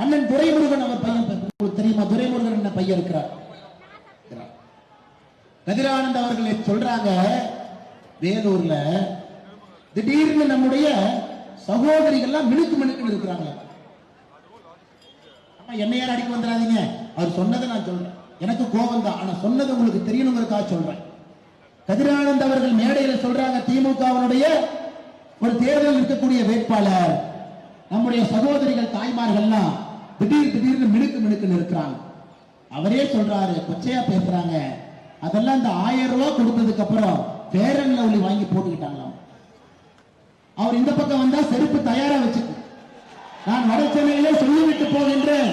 அண்ணன் துரைமுருகன் அவர் பையன் தெரியுமா? துரைமுருகன் என்ன பையன் இருக்கிறார்? கதிரானந்த் அவர்களை சொல்றாங்க வேலூர்ல திடீர்னு நம்முடைய சகோதரிகள்லாம் மினுக்கு மினுக்குன்னு இருக்கிறாங்க. அம்மா என்னை யாரும் அடிக்க வந்துடாதீங்க. அவர் சொன்னதை நான் சொல்றேன். எனக்கு கோபம் தான் ஆனா சொன்னது உங்களுக்கு தெரியணுங்கிறதுக்காக சொல்றேன். கதிரானந்த் அவர்கள் மேடையில் சொல்றாங்க திமுகவினுடைய ஒரு தேர்தல் இருக்கக்கூடிய வேட்பாளர். நம்முடைய சகோதரிகள் தாய்மார்கள்லாம் திடீர் திடீர்னு மினுக்கு மினுக்குன்னு இருக்கிறாங்க. அவரே சொல்றாரு கொச்சையா பேசுறாங்க. அதெல்லாம் இந்த ஆயிரம் ரூபாய் கொடுத்ததுக்கு அப்புறம் பேரன் லவ்லி வாங்கி போட்டுக்கிட்டாங்களாம். அவர் இந்த பக்கம் வந்தா செருப்பு தயாரா வச்சுக்கு. நான் வட சென்னையிலே சொல்லிவிட்டு போகின்றேன்.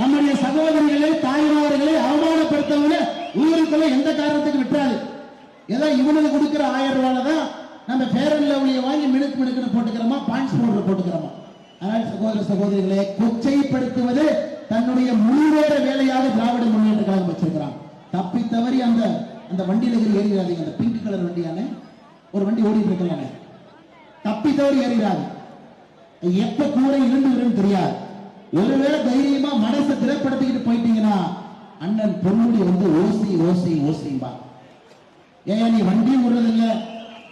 நம்முடைய சகோதரிகளை தாய்மார்களை அவமானப்படுத்தவங்க ஊருக்குள்ள எந்த காரணத்துக்கு விட்டாரு ஏதோ இவனுக்கு கொடுக்கிற ஆயிரம் ரூபாயில தான் நம்ம பேரன் லவ்லியை வாங்கி மினுக்கு மினுக்குன்னு போட்டுக்கிறோமா பாயிண்ட்ஸ் பவுடர் போட்டுக்கிறோமா? ஆனால் சகோதர சகோதரிகளை கொச்சைப்படுத்துவது தன்னுடைய முழுவேற வேலையாக திராவிட முன்னேற்ற கழகம் வச்சிருக்கிறான். தப்பி தவறி அந்த அந்த வண்டியில ஏறி ஏறிடாதீங்க. அந்த பிங்க் கலர் வண்டியானே ஒரு வண்டி ஓடிட்டு இருக்கலானே தப்பி தவறி ஏறிடாது. எப்ப கூட இருந்து தெரியாது. ஒருவேளை தைரியமா மனசை திறப்படுத்திக்கிட்டு போயிட்டீங்கன்னா அண்ணன் பொன்முடி வந்து ஓசி ஓசி ஓசிம்பா. ஏன் நீ வண்டி விடுறதில்ல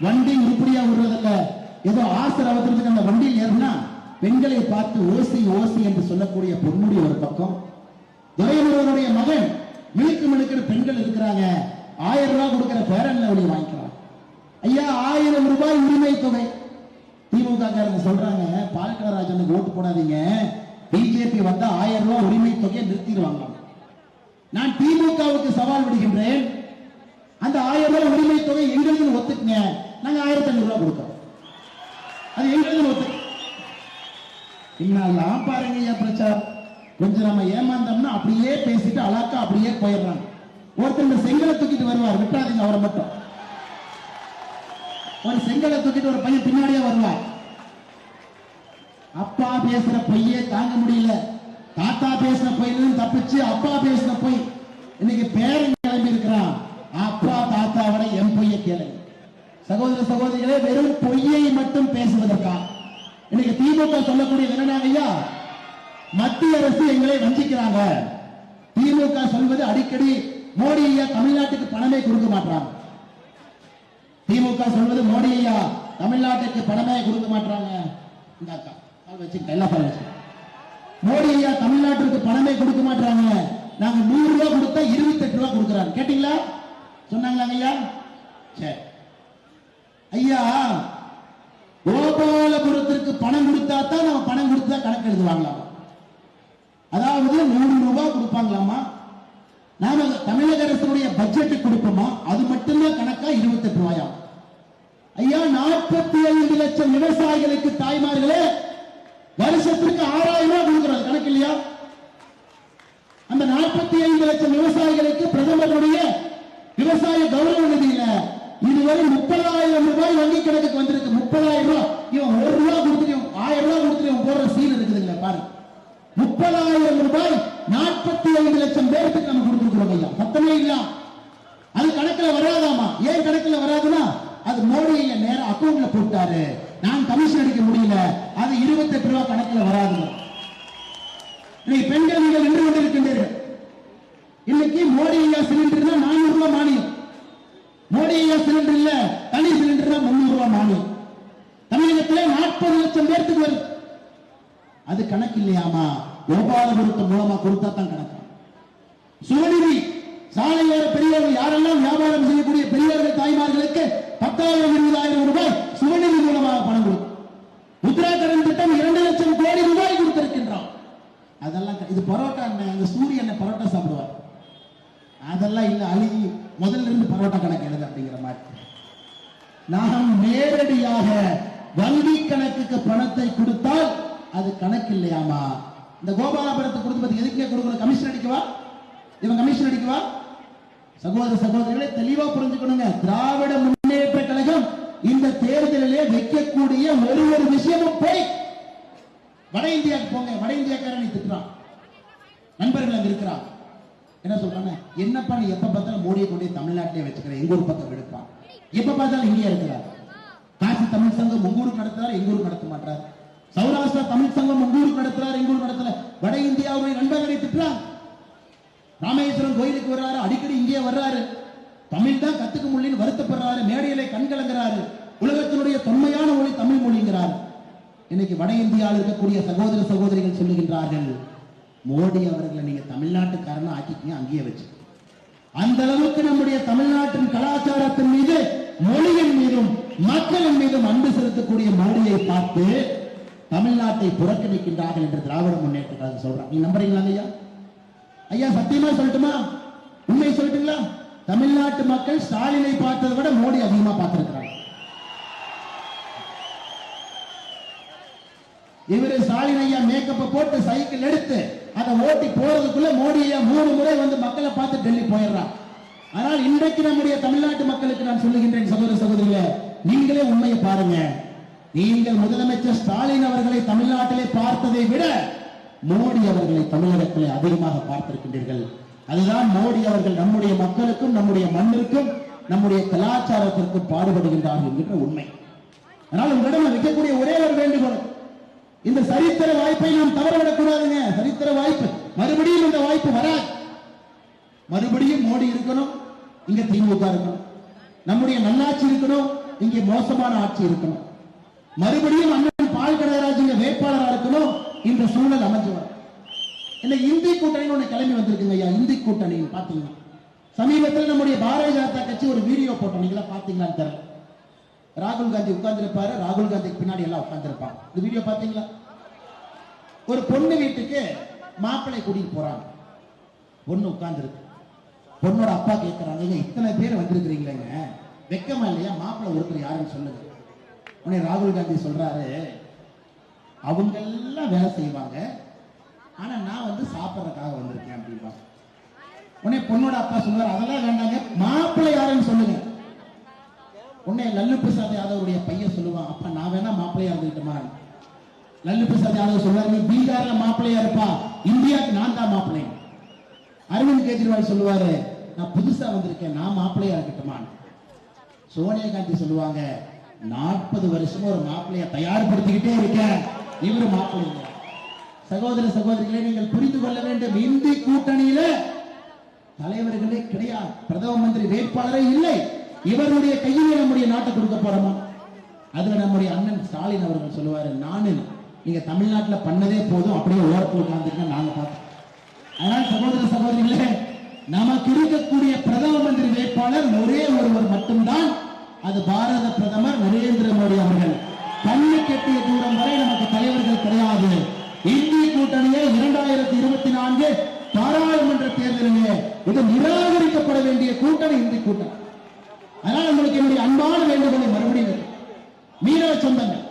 வண்டி உருப்படியா விடுறதில்ல ஏதோ ஆசர் அவசரத்துக்கு அந்த வண்டியில் ஏறினா பெண்களை பார்த்து ஓசி ஓசி என்று சொல்லக்கூடிய பொன்முடி ஒரு பக்கம். துரைமுருகனுடைய மகன் இழுக்கு மிழுக்கிற பெண்கள் இருக்கிறாங்க. ஆயிரம் ரூபாய் கொடுக்கிற பேரன் அவளை வாங்கிக்கிறான். ஐயா ஆயிரம் ரூபாய் உரிமை தொகை. திமுக காரங்க சொல்றாங்க பால்கராஜனுக்கு ஓட்டு போடாதீங்க. பிஜேபி வந்தா ஆயிரம் ரூபாய் உரிமை தொகையை நிறுத்திடுவாங்க. நான் திமுகவுக்கு சவால் விடுகின்றேன். அந்த ஆயிரம் ரூபாய் உரிமை தொகை எங்களுக்கு ஒத்துக்குங்க. நாங்க ஆயிரத்தி ஐநூறு ரூபாய் கொடுக்கிறோம். அது எங்களுக்கு ஒத்து இன்னெல்லாம் பாருங்க ஐயா பிரச்சாரம் கொஞ்சம் நம்ம ஏமாந்தோம்னா அப்படியே பேசிட்டு அழகா அப்படியே போயிடுறாங்க ஒருத்தர் இந்த செங்கலை தூக்கிட்டு வருவார் விட்டாதீங்க அவரை மட்டும். ஒரு செங்கலை தூக்கிட்டு ஒரு பையன் பின்னாடியே வருவார். அப்பா பேசுற பொய்யே தாங்க முடியல. தாத்தா பேசுற பொய்யிலும் தப்பிச்சு அப்பா பேசுற பொய். இன்னைக்கு பேரன் கிளம்பி இருக்கிறான். அப்பா தாத்தாவோட என் பொய்ய கேளுங்க. சகோதர சகோதரிகளே வெறும் பொய்யை மட்டும் பேசுவதற்கா? இன்னைக்கு திமுக சொல்லக்கூடியது என்னன்னா ஐயா மத்திய அரசு எங்களை வஞ்சிக்கிறாங்க. திமுக சொல்வது அடிக்கடி மோடி ஐயா தமிழ்நாட்டுக்கு பணமே கொடுக்க மாட்டாங்க திமுக சொல்வது மோடி ஐயா தமிழ்நாட்டுக்கு பணமே கொடுக்க மாட்டாங்க இந்த அக்கா வச்சுக்கிட்டேன் வச்சுக்கிட்டேன். மோடி ஐயா தமிழ்நாட்டிற்கு பணமே கொடுக்க மாட்டாங்க நாங்க நூறு ரூபாய் கொடுத்தா இருபத்தி எட்டு ரூபாய் கொடுக்குறாங்க. கேட்டீங்களா? சொன்னாங்களா ஐயா? சரி ஐயா கோபாலபுரத்திற்கு பணம் கொடுத்தா தான் நம்ம பணம் கொடுத்தா கணக்கு எழுதுவாங்களாமா அதாவது நூறு ரூபாய் கொடுப்பாங்களாமா நாம தமிழக அரசுடைய பட்ஜெட் கொடுப்போமா? அது மட்டும்தான் கணக்கா? இருபத்தெட்டு ரூபாயா? ஐயா நாற்பத்தி ஐந்து லட்சம் விவசாயிகளுக்கு தாய்மார்களே வருஷத்திற்கு ஆறாயிரம் ரூபாய் கொடுக்கிறது கணக்கு இல்லையா அந்த நாற்பத்தி ஐந்து லட்சம் விவசாயிகளுக்கு பிரதமருடைய விவசாய கௌரவ நிதியில இதுவரை முப்பதாயிரம் ரூபாய் வங்கி கணக்குக்கு வந்திருக்கு முப்பதாயிரம் ரூபாய் இவன் ஒரு ரூபாய் கொடுத்துட்டு இவன் ஆயிரம் ரூபாய் கொடுத்துட்டு இவன் போடுற சீல் இருக்குதுங்களா பாருங்க முப்பதாயிரம் ரூபாய் நாற்பத்தி ஐந்து லட்சம் பேருக்கு நம்ம கொடுத்துருக்கிறோம் ஐயா சத்தமே இல்ல அது கணக்குல வராதாமா ஏன் கணக்குல வராதுன்னா அது மோடி ஐயா நேரம் அக்கௌண்ட்ல போட்டாரு. நான் கமிஷன் அடிக்க முடியல. அது இருபத்தி எட்டு ரூபாய் கணக்குல வராது. இன்னைக்கு பெண்கள் நீங்கள் நின்று கொண்டிருக்கின்றீர்கள். இன்னைக்கு மோடி ஐயா சிலிண்டர் தான் நானூறு ரூபாய் மானியம். மோடி ஐயா சிலிண்டர் இல்ல தனி சிலிண்டர் தான் முன்னூறு ரூபாய் மானியம். தமிழகத்திலே நாற்பது லட்சம் பேர்த்துக்கு வருது அது கணக்கு இல்லையாமா? கோபாலபுரத்து மூலமா கொடுத்தா தான் கணக்கு. சுவநிதி சாலையோர பெரியவர்கள் யாரெல்லாம் வியாபாரம் செய்யக்கூடிய பெரியவர்கள் தாய்மார்களுக்கு பத்தாயிரம் இருபதாயிரம் ரூபாய் சுவநிதி மூலமாக பணம் கொடுக்கும். முத்ரா கடன் திட்டம் இரண்டு லட்சம் கோடி ரூபாய் கொடுத்திருக்கின்றோம் அதெல்லாம் க- இது பரோட்டா என்ன? அந்த சூரிய என்ன பரோட்டா சாப்பிடுவார்? அதெல்லாம் இல்லை அழுகி முதல்ல இருந்து பரோட்டா கணக்கு எழுது அப்படிங்கிற மாதிரி. நாம் நேரடியாக வங்கி கணக்குக்கு பணத்தை கொடுத்தால் அது கணக்கு இல்லையாமா? இந்த கோபாலபுரத்தை கொடுத்து பார்த்து எதுக்கே கொடுக்கணும்? கமிஷன் அடிக்கவா? இவன் கமிஷன் அடிக்கவா? சகோதர சகோதரிகளை தெளிவா புரிஞ்சுக்கணுங்க. திராவிட முன்னேற்ற கழகம் இந்த தேர்தலிலே வைக்கக்கூடிய ஒரு ஒரு விஷயமும் போய் வட இந்தியாவுக்கு போங்க. வட இந்தியாக்காரன் திட்டுறான். நண்பர்கள் அங்க இருக்கிறான். என்ன சொல்றாங்க? என்னப்பா நீ எப்ப பார்த்தாலும் மோடியை கொண்டு தமிழ்நாட்டிலே வச்சுக்கிறேன் எங்க ஊர் பக்கம் எடுப்பான் எப்ப பார்த்தாலும் இந்தியா இருக்கிறார். காசி தமிழ் சங்கம் உங்க ஊருக்கு நடத்துறாரு? எங்க ஊருக்கு நடத்த மாட்டார். சௌராஷ்டிரா தமிழ் சங்கம் உங்க ஊருக்கு நடத்துறாரு? எங்க ஊருக்கு நடத்தல? வட இந்தியாவுடைய நண்பர்களை திட்டுறான். ராமேஸ்வரம் கோயிலுக்கு வர்றாரு அடிக்கடி இங்கே வர்றாரு. தமிழ் தான் கத்துக்க முடியலன்னு வருத்தப்படுறாரு மேடையிலே கண்கலங்கிறாரு உலகத்தினுடைய தொன்மையான மொழி தமிழ் மொழிங்கிறார். இன்னைக்கு வட இந்தியாவில் இருக்கக்கூடிய சகோதர சகோதரிகள் சொல்லுகின்றார்கள் மோடி அவர்களை நீங்க தமிழ்நாட்டுக்காரனா ஆக்கிக்கீங்க அங்கேயே வச்சு. அந்த அளவுக்கு நம்முடைய தமிழ்நாட்டின் கலாச்சாரத்தின் மீது மொழியின் மீதும் மக்களின் மீதும் அன்பு செலுத்தக்கூடிய மோடியை பார்த்து தமிழ்நாட்டை புறக்கணிக்கின்றார்கள் என்று திராவிட முன்னேற்ற கழகம் சொல்றாங்க. நீங்க நம்புறீங்களா ஐயா? ஐயா சத்தியமா சொல்லட்டுமா? உண்மை சொல்லட்டுங்களா? தமிழ்நாட்டு மக்கள் ஸ்டாலினை பார்த்ததை விட மோடி அதிகமா பார்த்திருக்கிறாங்க இவரு ஸ்டாலின் ஐயா மேக்கப்ப போட்டு சைக்கிள் எடுத்து அதை ஓட்டி போறதுக்குள்ள மோடி ஐயா மூணு முறை வந்து மக்களை பார்த்து டெல்லி போயிடுறான் ஆனால் இன்றைக்கு நம்முடைய தமிழ்நாட்டு மக்களுக்கு நான் சொல்லுகின்றேன் சகோதர சகோதரிகளே நீங்களே உண்மையை பாருங்க. நீங்கள் முதலமைச்சர் ஸ்டாலின் அவர்களை தமிழ்நாடு மோடி அவர்களை தமிழகத்திலே அதிகமாக பார்த்திருக்கின்றீர்கள். அதுதான் மோடி அவர்கள் நம்முடைய மக்களுக்கும் நம்முடைய மண்ணிற்கும் நம்முடைய கலாச்சாரத்திற்கும் பாடுபடுகின்றார்கள் என்கின்ற உண்மை. அதனால் உங்களிடம் வைக்கக்கூடிய ஒரே ஒரு வேண்டுகோள். இந்த சரித்திர வாய்ப்பை நாம் தவறவிடக்கூடாதுங்க. சரித்திர வாய்ப்பு. மறுபடியும் இந்த வாய்ப்பு வராது. மறுபடியும் மோடி இருக்கணும் இங்க திமுக இருக்கணும். நம்முடைய நல்லாட்சி இருக்கணும் இங்கே மோசமான ஆட்சி இருக்கணும். மறுபடியும் அண்ணன் பால் கடகராஜ் வேட்பாளராக வேட்பாளரா இருக்கணும். இந்த சூழல் அமைஞ்சவர் என்ன இந்தி கூட்டணின்னு ஒண்ணு கிளம்பி வந்திருக்குங்க ஐயா இந்தி கூட்டணி பாத்தீங்கன்னா சமீபத்தில் நம்முடைய பாரதிய ஜனதா கட்சி ஒரு வீடியோ போட்டோம். நீங்களா பாத்தீங்களான்னு தெரியல. ராகுல் காந்தி உட்கார்ந்துருப்பாரு. ராகுல் காந்திக்கு பின்னாடி எல்லாம் உட்கார்ந்துருப்பாங்க. இந்த வீடியோ பாத்தீங்களா? ஒரு பொண்ணு வீட்டுக்கு மாப்பிள்ளை கூட்டிட்டு போறாங்க. பொண்ணு உட்கார்ந்துருக்கு. பொண்ணோட அப்பா கேட்கறாங்க இத்தனை பேர் வந்திருக்கிறீங்களேங்க. வெக்கமா இல்லையா? மாப்பிள்ளை ஒருத்தர் யாருன்னு சொல்லுங்க. உடனே ராகுல் காந்தி சொல்றாரு அவங்க எல்லாம் வேலை செய்வாங்க. ஆனா நான் வந்து சாப்பிட்றதுக்காக வந்திருக்கேன் அப்படின்பா உடனே பொண்ணோட அப்பா சொன்னார் அதெல்லாம் வேண்டாங்க மாப்பிள்ளை யாருன்னு சொல்லுங்க. உடனே லல்லு பிரசாத் யாதவருடைய பையன் சொல்லுவான் அப்பா நான் வேணா மாப்பிள்ளையா இருந்துக்கிட்டோமா? லல்லு பிரசாத் யாதவ் சொல்லுவார் நீ பீகார்ல மாப்பிள்ளையா இருப்பா இந்தியாவுக்கு நான் தான் மாப்பிள்ளை அரவிந்த் கெஜ்ரிவால் சொல்லுவாரு நான் புதுசா வந்திருக்கேன் நான் மாப்பிள்ளையா இருக்கட்டுமா? சோனியா காந்தி சொல்லுவாங்க நாற்பது வருஷமா ஒரு மாப்பிள்ளைய தயார்படுத்திக்கிட்டே இருக்கேன். இவரு மாப்பிள்ளைங்க சகோதர சகோதரிகளை நீங்கள் புரிந்து கொள்ள வேண்டும். இந்தி கூட்டணியில தலைவர்களே கிடையாது. பிரதம மந்திரி வேட்பாளரே இல்லை. இவருடைய கையிலே நம்முடைய நாட்டை கொடுக்க போறோமா? அதுல நம்முடைய அண்ணன் ஸ்டாலின் அவர்கள் சொல்லுவாரு நானு நீங்க தமிழ்நாட்டுல பண்ணதே போதும். அப்படியே ஓரத்தில் உட்கார்ந்துருக்க நாங்க பார்த்தோம் அதனால் சகோதர சகோதரிகளே நமக்கு இருக்கக்கூடிய பிரதம மந்திரி வேட்பாளர் ஒரே ஒருவர் மட்டும்தான். அது பாரத பிரதமர் நரேந்திர மோடி அவர்கள். கண்ணு கெட்டிய தூரம் வரை நமக்கு தலைவர்கள் கிடையாது இந்திய கூட்டணியை இரண்டாயிரத்தி இருபத்தி நான்கு பாராளுமன்ற தேர்தலிலே இது நிராகரிக்கப்பட வேண்டிய கூட்டணி இந்த கூட்டம் அதனால் உங்களுக்கு என்னுடைய அன்பான வேண்டுகோளை மறுபடியும் மீனவ சொந்தங்கள்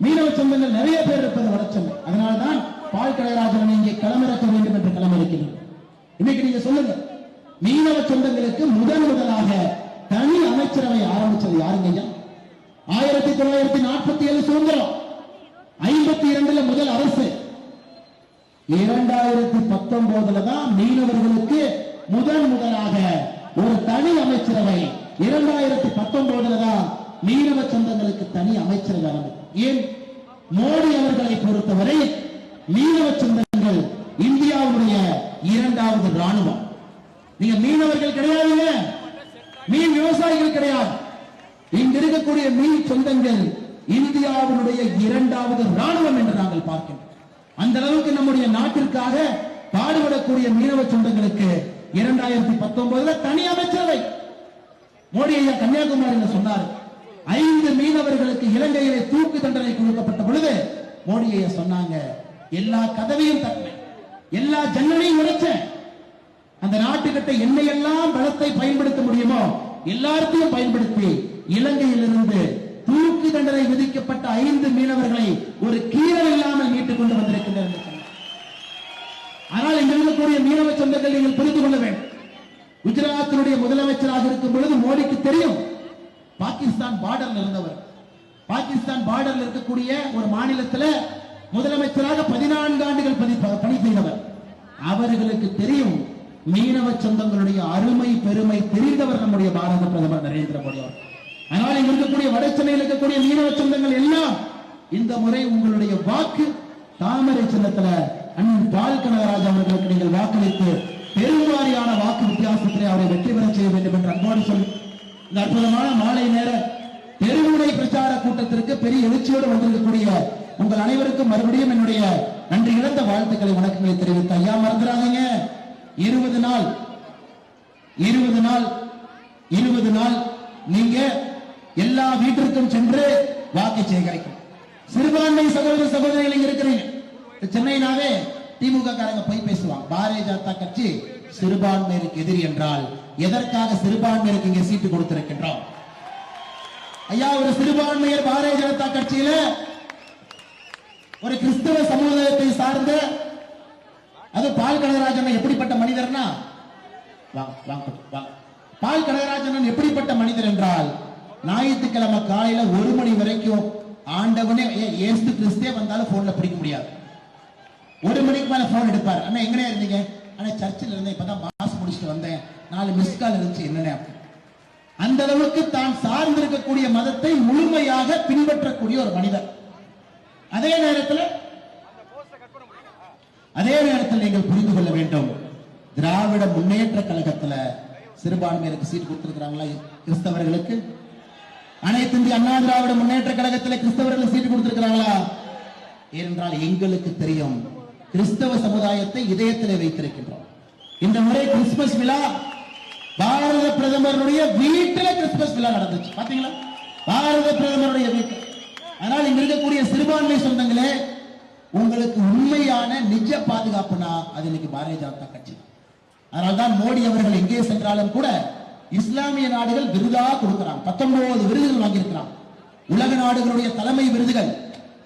மீனவ சொந்தங்கள் நிறைய பேர் இருப்பது வடச்சென்னை அதனால்தான் பால் கலைராஜன் இங்கே களமிறக்க வேண்டும் என்று களமிறக்கிறேன் இன்னைக்கு நீங்க சொல்லுங்க மீனவ சொந்தங்களுக்கு முதன் முதலாக தனி அமைச்சரவை ஆரம்பிச்சது யாருங்க ஆயிரத்தி தொள்ளாயிரத்தி நாற்பத்தி ஏழு சுதந்திரம் ஐம்பத்தி இரண்டுல முதல் அரசு இரண்டாயிரத்தி பத்தொன்பதுல தான் மீனவர்களுக்கு முதன் முதலாக ஒரு தனி அமைச்சரவை. இரண்டாயிரத்தி பத்தொன்பதுல தான் மீனவ சொந்தங்களுக்கு தனி அமைச்சரவை ஏன்? மோடி அவர்களை பொறுத்தவரை மீனவ சொந்தங்கள் இந்தியாவுடைய இரண்டாவது ராணுவம் நீங்க மீனவர்கள் கிடையாதுங்க மீன் விவசாயிகள் கிடையாது. இங்க இருக்கக்கூடிய மீன் சொந்தங்கள் இந்தியாவினுடைய இரண்டாவது ராணுவம் என்று நாங்கள் பார்க்கின்றோம். அந்த அளவுக்கு நம்முடைய நாட்டிற்காக பாடுபடக்கூடிய மீனவ சொந்தங்களுக்கு இரண்டாயிரத்தி பத்தொன்பதுல தனி அமைச்சரவை. மோடி ஐயா கன்னியாகுமரியில சொன்னார். ஐந்து மீனவர்களுக்கு இலங்கையிலே தூக்கு தண்டனை கொடுக்கப்பட்ட பொழுது மோடி ஐயா சொன்னாங்க எல்லா கதவையும் தட்டினேன் எல்லா ஜன்னலையும் உடைச்சேன். அந்த நாட்டுக்கிட்ட என்னையெல்லாம் பலத்தை பயன்படுத்த முடியுமோ எல்லாத்தையும் பயன்படுத்தி இலங்கையிலிருந்து தண்டனை விதிக்கப்பட்ட ஐந்து மீனவர்களை ஒரு கீரல் இல்லாமல் மீட்டுக் கொண்டு வந்திருக்கின்றனர். ஆனால் இங்க இருக்கக்கூடிய மீனவ சொந்தங்கள் நீங்கள் புரிந்து கொள்ள வேண்டும். குஜராத்தினுடைய முதலமைச்சராக இருக்கும் பொழுது மோடிக்கு தெரியும் பாகிஸ்தான் பார்டர்ல இருந்தவர். பாகிஸ்தான் பார்டர்ல இருக்கக்கூடிய ஒரு மாநிலத்தில் முதலமைச்சராக பதினான்கு ஆண்டுகள் பணி பணி செய்தவர். அவர்களுக்கு தெரியும் மீனவ சொந்தங்களுடைய அருமை பெருமை தெரிந்தவர் நம்முடைய பாரத பிரதமர் நரேந்திர மோடி அவர்கள். அதனால் இங்க இருக்கக்கூடிய வட சென்னையில் இருக்கக்கூடிய மீனவ சொந்தங்கள் எல்லாம் இந்த முறை உங்களுடைய வாக்கு தாமரை சின்னத்துல அண்ணன் பால் கொடுத்து பெருவாரியான வாக்கு வித்தியாசத்திலே அவரை வெற்றி பெற செய்ய வேண்டும் என்று அன்போடு சொல்லி இந்த அற்புதமான மாலை நேர தெருமுனை பிரச்சார கூட்டத்திற்கு பெரிய எழுச்சியோடு வந்திருக்கக்கூடிய உங்கள் அனைவருக்கும் மறுபடியும் என்னுடைய நன்றி இழந்த வாழ்த்துக்களை வணக்கங்களை தெரிவித்து ஐயா மறந்துடாதீங்க. இருபது நாள் இருபது நாள் இருபது நாள் நீங்க எல்லா வீட்டிற்கும் சென்று வாக்கு சேகரிக்கும். சிறுபான்மை சகோதர சகோதரிகள் இங்க இருக்கிறீங்க சென்னைனாவே திமுக காரங்க போய் பேசுவாங்க. பாரதிய ஜனதா கட்சி சிறுபான்மையிற்கு எதிரி என்றால் எதற்காக சிறுபான்மையிற்கு இங்க சீட்டு கொடுத்திருக்கின்றோம்? ஐயா ஒரு சிறுபான்மையர் பாரதிய ஜனதா கட்சியில ஒரு கிறிஸ்தவ சமுதாயத்தை சார்ந்த அது பால் கனகராஜன் எப்படிப்பட்ட மனிதர்னா? வாங்க வாங்க வாங்க. பால் கனகராஜன் எப்படிப்பட்ட மனிதர் என்றால் ஞாயிற்றுக்கிழமை காலையில ஒரு மணி வரைக்கும் ஆண்டவனே ஏசு கிறிஸ்தே வந்தாலும் போன்ல பிடிக்க முடியாது. ஒரு மணிக்கு மேல போன் எடுப்பார். அண்ணா எங்கனே இருந்தீங்க? ஆனா சர்ச்சில் இருந்தேன். இப்பதான் மாசம் முடிச்சுட்டு வந்தேன். நாலு மிஸ் கால் இருந்துச்சு. என்னென்ன அந்த அளவுக்கு தான் சார்ந்திருக்கக்கூடிய மதத்தை முழுமையாக பின்பற்றக்கூடிய ஒரு மனிதர். அதே நேரத்தில் அதே நேரத்தில் நீங்கள் புரிந்து கொள்ள வேண்டும். திராவிட முன்னேற்ற கழகத்துல சிறுபான்மையினருக்கு சீட் கொடுத்திருக்கிறாங்களா கிறிஸ்தவர்களுக்கு? அனைத்து இந்திய அண்ணா திராவிட முன்னேற்ற கழகத்துல கிறிஸ்தவர்கள் சீட்டு கொடுத்திருக்கிறாங்களா? ஏனென்றால் எங்களுக்கு தெரியும் கிறிஸ்தவ சமுதாயத்தை இதயத்திலே வைத்திருக்கின்றோம். இந்த முறை கிறிஸ்துமஸ் விழா பாரத பிரதமருடைய வீட்டில் கிறிஸ்துமஸ் விழா நடந்துச்சு. பாத்தீங்களா? பாரத பிரதமருடைய வீட்டு. அதனால் இங்க இருக்கக்கூடிய சிறுபான்மை சொந்தங்களே உங்களுக்கு உண்மையான நிஜ பாதுகாப்புனா அது இன்னைக்கு பாரதிய ஜனதா கட்சி. அதனால்தான் மோடி அவர்கள் எங்கே சென்றாலும் கூட இஸ்லாமிய நாடுகள் விருதா கொடுக்கிறாங்க பத்தொன்பது விருதுகள் வாங்கியிருக்கிறாங்க உலக நாடுகளுடைய தலைமை விருதுகள்.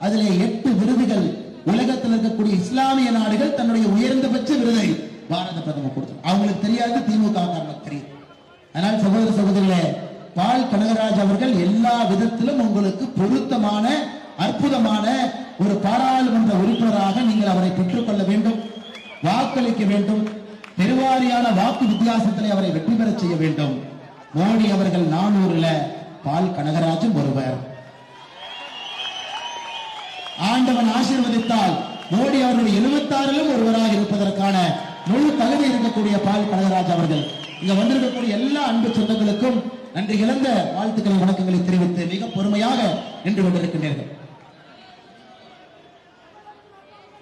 அதுல எட்டு விருதுகள் உலகத்தில் இருக்கக்கூடிய இஸ்லாமிய நாடுகள் தன்னுடைய உயர்ந்தபட்ச விருதை பாரத பிரதமர் கொடுத்தார். அவங்களுக்கு தெரியாது திமுக காரணம் தெரியும். அதனால் சகோதர சகோதரிகளே பால் கனகராஜ் அவர்கள் எல்லா விதத்திலும் உங்களுக்கு பொருத்தமான அற்புதமான ஒரு பாராளுமன்ற உறுப்பினராக நீங்கள் அவரை பெற்றுக்கொள்ள வேண்டும் வாக்களிக்க வேண்டும். பெருவாரியான வாக்கு வித்தியாசத்திலே அவரை வெற்றி பெற செய்ய வேண்டும். மோடி அவர்கள் நானூறுல பால் கனகராஜும் ஒருவர். ஆண்டவன் ஆசீர்வதித்தால் மோடி அவர்கள் எழுபத்தாறிலும் ஒருவராக இருப்பதற்கான முழு தகுதி இருக்கக்கூடிய பால் கனகராஜ் அவர்கள். இங்க வந்திருக்கக்கூடிய எல்லா அன்பு சொந்தங்களுக்கும் நன்றி இழந்த வாழ்த்துக்களை வணக்கங்களை தெரிவித்து மிக பொறுமையாக நின்று கொண்டிருக்கின்றீர்கள்.